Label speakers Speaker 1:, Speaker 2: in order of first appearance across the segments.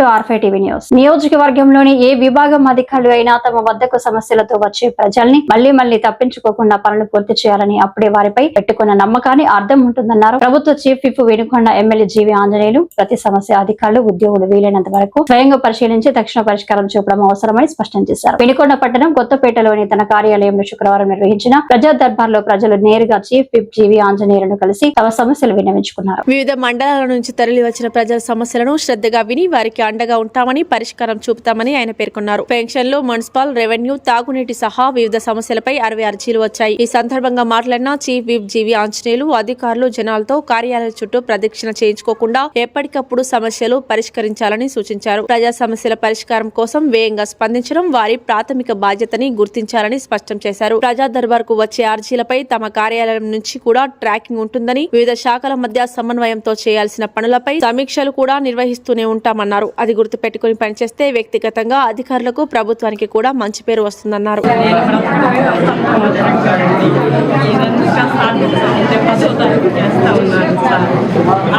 Speaker 1: To R5 TV news. నియోజకవర్గంలోని ఏ విభాగం అధికారులు అయినా తమ వద్దకు సమస్యలతో వచ్చే ప్రజల్ని మళ్ళీ మళ్ళీ తప్పించుకోకుండా పనులు పూర్తి చేయాలని అప్పుడే వారిపై పెట్టుకున్న నమ్మకాన్ని అర్థం ఉంటుందన్నారు. ప్రభుత్వ chief whip Vinukonda MLA G V Anjaneyulu. ప్రతి సమస్య అధికారులు ఉద్యోగులు వీలైనంత వరకు స్వయంగా పరిశీలించి తక్షణ పరిష్కారం చూపడం అవసరమని స్పష్టం చేశారు. వెనుకొండ పట్టణం కొత్తపేటలోని తన కార్యాలయంలో శుక్రవారం నిర్వహించిన ప్రజా దర్బార్లో ప్రజలు నేరుగా చీఫ్ విప్ జీవి ఆంజనేయులను కలిసి తమ సమస్యలు విన్నవించుకున్నారు.
Speaker 2: వివిధ మండలాల నుంచి తరలి వచ్చిన ప్రజల సమస్యలను శ్రద్ధగా విని వారికి అండగా ఉంటామని పరిష్కారం చూపుతామని ఆయన పేర్కొన్నారు. పెన్షన్లు మున్సిపల్ రెవెన్యూ తాగునీటి సహా వివిధ సమస్యలపై అరవై అర్జీలు వచ్చాయి. ఈ సందర్భంగా మాట్లాడిన చీఫ్ విప్ జీవి ఆంజనేయులు అధికారులు జనాలతో కార్యాలయం చుట్టూ ప్రదక్షిణ చేయించుకోకుండా ఎప్పటికప్పుడు సమస్యలు పరిష్కరించాలని సూచించారు. ప్రజా సమస్యల పరిష్కారం కోసం వేగంగా స్పందించడం వారి ప్రాథమిక బాధ్యతని గుర్తించాలని స్పష్టం చేశారు. ప్రజా దర్బార్కు వచ్చే అర్జీలపై తమ కార్యాలయం నుంచి కూడా ట్రాకింగ్ ఉంటుందని వివిధ శాఖల మధ్య సమన్వయంతో చేయాల్సిన పనులపై సమీక్షలు కూడా నిర్వహిస్తూనే ఉంటామన్నారు. అది గుర్తుపెట్టుకుని పనిచేస్తే వ్యక్తిగతంగా అధికారులకు ప్రభుత్వానికి కూడా మంచి పేరు వస్తుందన్నారు.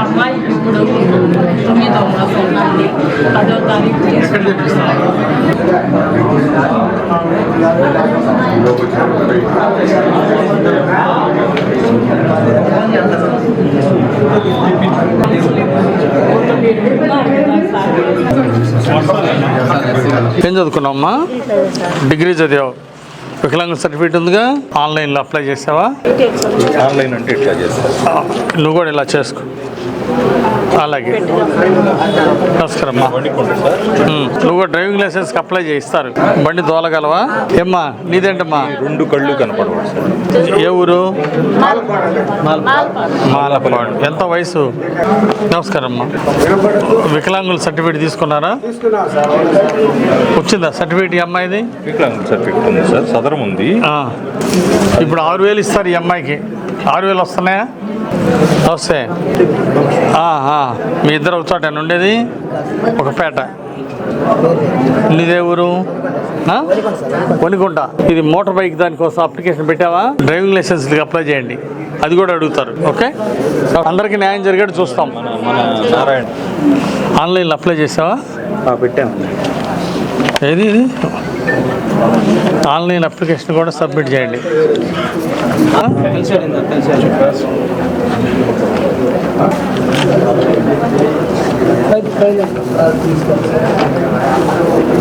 Speaker 3: అమ్మాయి ఇప్పుడు తొమ్మిదో మాసం ఉంది. పదో తారీఖు చేస్తున్నాను సార్
Speaker 4: ఏం చదువుకున్నావమ్మా? డిగ్రీ చదివావు. వికలాంగ సర్టిఫికేట్ ఉందిగా? ఆన్లైన్లో అప్లై చేసావా?
Speaker 5: ఆన్లైన్ అంటే ఇట్లా
Speaker 4: ఆ, నువ్వు కూడా ఇలా చేసుకో. అలాగే. నమస్కారం నువ్వు కూడా డ్రైవింగ్ లైసెన్స్కి అప్లై చేయిస్తారు. బండి తోలగలవా? ఏమ్మా నీదేంటమ్మా?
Speaker 5: రెండు కళ్ళు కనపడవు సార్.
Speaker 4: ఏ ఊరు? మాలపాడు. ఎంత వయసు? నమస్కారం అమ్మా. వికలాంగుల సర్టిఫికేట్ తీసుకున్నారా? వచ్చిందా సర్టిఫికేట్ ఈ అమ్మాయిది?
Speaker 5: వికలాంగ్ సర్టిఫికెట్ ఉంది సార్ సదరం ఉంది.
Speaker 4: ఇప్పుడు ఆరు వేలు ఇస్తారు ఈ అమ్మాయికి. ఆరు వేలు వస్తున్నాయా? వస్తే మీ ఇద్దరు చోట ఉండేది? ఒక పేట. నీదే ఊరు? ఆ? కొనికుంట ఇది మోటార్ బైక్ దానికోసం అప్లికేషన్ పెట్టావా? డ్రైవింగ్ లైసెన్స్ అప్లై చేయండి. అది కూడా అడుగుతారు. ఓకే? అందరికీ న్యాయం జరిగేట్టు చూస్తాం.
Speaker 5: నారాయణ.
Speaker 4: ఆన్లైన్లో అప్లై చేసావా?
Speaker 5: పెట్టాము
Speaker 4: ఏది ఇది? ఆన్లైన్ అప్లికేషన్ కూడా సబ్మిట్ చేయండి.